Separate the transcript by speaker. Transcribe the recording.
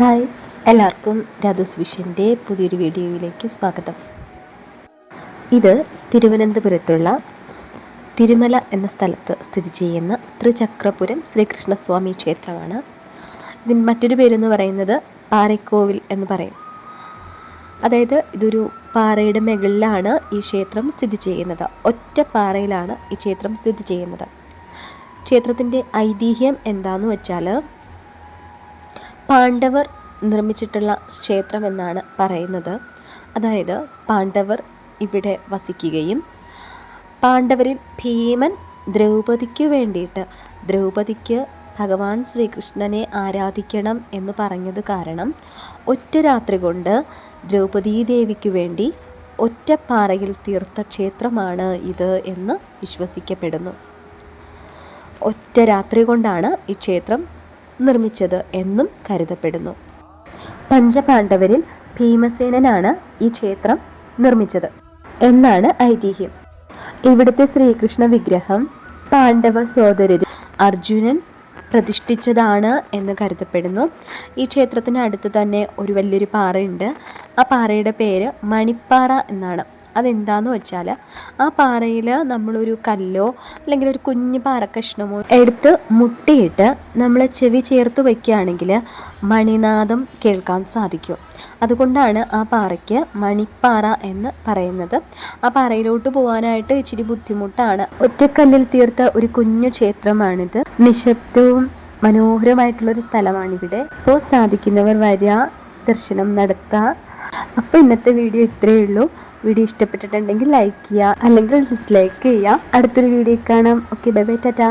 Speaker 1: Hi. എല്ലാവർക്കും രാധൂസ് വിഷന്റെ പുതിയൊരു വീഡിയോയിലേക്ക് സ്വാഗതം. ഇത് തിരുവനന്തപുരത്തുള്ള തിരുമല എന്ന സ്ഥലത്ത് സ്ഥിതി ചെയ്യുന്ന ത്രിചക്രപുരം ശ്രീകൃഷ്ണസ്വാമി ക്ഷേത്രമാണ്. ഇതിന് മറ്റൊരു പേരെന്ന് പറയുന്നത് പാറക്കോവിൽ എന്ന് പറയും. അതായത് ഇതൊരു പാറയുടെ മുകളിലാണ് ഈ ക്ഷേത്രം സ്ഥിതി ചെയ്യുന്നത്. ഒറ്റ പാറയിലാണ് ഈ ക്ഷേത്രം സ്ഥിതി ചെയ്യുന്നത്. ക്ഷേത്രത്തിന്റെ ഐതിഹ്യം എന്താണെന്ന് വെച്ചാൽ പാണ്ഡവർ നിർമ്മിച്ചിട്ടുള്ള ക്ഷേത്രം എന്നാണ് പറയുന്നത്. അതായത് പാണ്ഡവർ ഇവിടെ വസിക്കുകയും പാണ്ഡവരിൽ ഭീമൻ ദ്രൗപദിക്ക് വേണ്ടിയിട്ട് ദ്രൗപദിക്ക് ഭഗവാൻ ശ്രീകൃഷ്ണനെ ആരാധിക്കണം എന്ന് പറഞ്ഞത് കാരണം ഒറ്റ രാത്രി കൊണ്ട് ദ്രൗപദീ ദേവിക്ക് വേണ്ടി ഒറ്റപ്പാറയിൽ തീർത്ത ക്ഷേത്രമാണ് ഇത് എന്ന് വിശ്വസിക്കപ്പെടുന്നു. ഒറ്റ രാത്രി കൊണ്ടാണ് ഈ ക്ഷേത്രം നിർമ്മിച്ചത് എന്നും കരുതപ്പെടുന്നു. പഞ്ചപാണ്ഡവരിൽ ഭീമസേനനാണ് ഈ ക്ഷേത്രം നിർമ്മിച്ചത് എന്നാണ് ഐതിഹ്യം. ഇവിടുത്തെ ശ്രീകൃഷ്ണ വിഗ്രഹം പാണ്ഡവ സോദരർ അർജുനൻ പ്രതിഷ്ഠിച്ചതാണ് എന്ന് കരുതപ്പെടുന്നു. ഈ ക്ഷേത്രത്തിന് അടുത്ത് തന്നെ ഒരു വലിയൊരു പാറയുണ്ട്. ആ പാറയുടെ പേര് മണിപ്പാറ എന്നാണ്. അതെന്താന്ന് വെച്ചാൽ ആ പാറയിൽ നമ്മളൊരു കല്ലോ അല്ലെങ്കിൽ ഒരു കുഞ്ഞു പാറക്കഷ്ണമോ എടുത്ത് മുട്ടിയിട്ട് നമ്മൾ ചെവി ചേർത്ത് വയ്ക്കുകയാണെങ്കിൽ മണിനാദം കേൾക്കാൻ സാധിക്കും. അതുകൊണ്ടാണ് ആ പാറയ്ക്ക് മണിപ്പാറ എന്ന് പറയുന്നത്. ആ പാറയിലോട്ട് പോകാനായിട്ട് ഇച്ചിരി ബുദ്ധിമുട്ടാണ്. ഒറ്റക്കല്ലിൽ തീർത്ത ഒരു കുഞ്ഞു ക്ഷേത്രമാണിത്. നിശബ്ദവും മനോഹരമായിട്ടുള്ളൊരു സ്ഥലമാണിവിടെ. അപ്പോൾ സാധിക്കുന്നവർ വരിക ദർശനം നടത്തുക അപ്പോൾ ഇന്നത്തെ വീഡിയോ ഇത്രയേ ഉള്ളൂ. വീഡിയോ ഇഷ്ടപ്പെട്ടിട്ടുണ്ടെങ്കിൽ ലൈക്ക് ചെയ്യുക അല്ലെങ്കിൽ ഡിസ്ലൈക്ക് ചെയ്യുക. അടുത്തൊരു വീഡിയോ കാണാം. Okay bye bye Tata